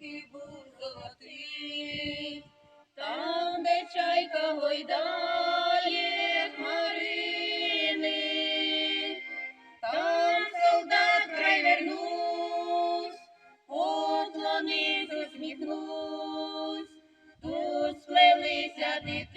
тихий був золотий, там, де чайка гойдає хмарини, там солдат край вернусь, поклонись усміхнусь, тут сплелися дитинства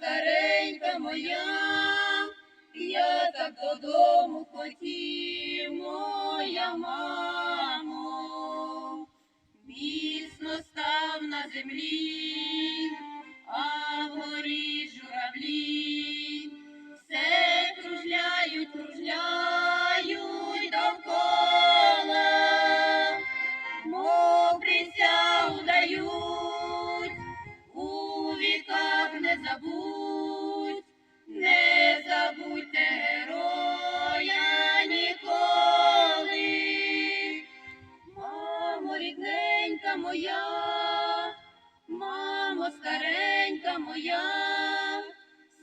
старенька моя, я так додому хотів, мамо. Міцно став на землі, забудь, не забудьте героя ніколи. Мамо, рідненька моя, мамо, старенька моя,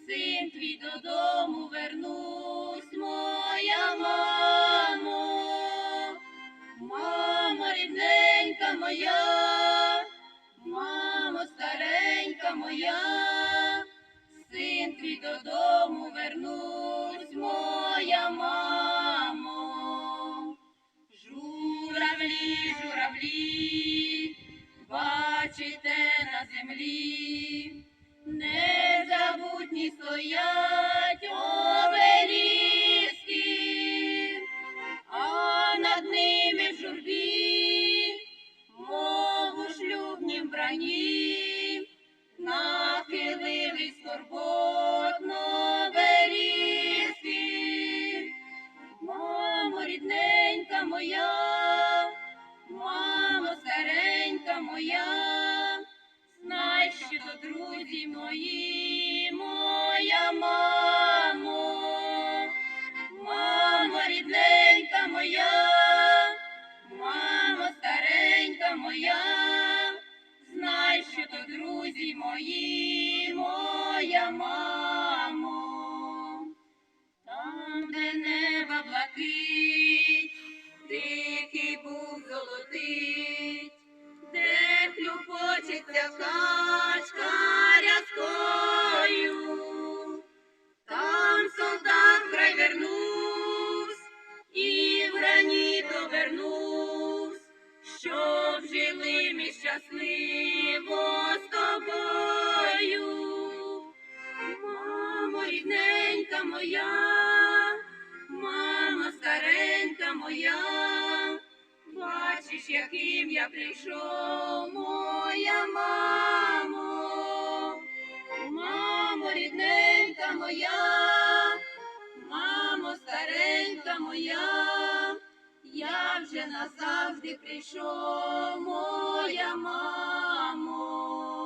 син твій додому вернусь, моя мамо, мамо, рідненька моя, мамо, старенька моя, Журавлі, журавлі, бачите на землі, незабутні стоять обеліски, а над ними в журбі, мов у шлюбнім брані, нахилились скорботно берізки. Мамо, рідненька моя, мамо, старенька моя, знай, що то друзі мої, моя мамо, мамо, рідненька моя, мамо, старенька моя, знай, що то друзі мої, моя мамо. Щасливо з тобою. Мамо, рідненька моя, мамо, старенька моя, бачиш, яким я прийшов, моя мамо, мамо, рідненька моя, мамо, старенька моя, назавжди прийшов, моя мамо.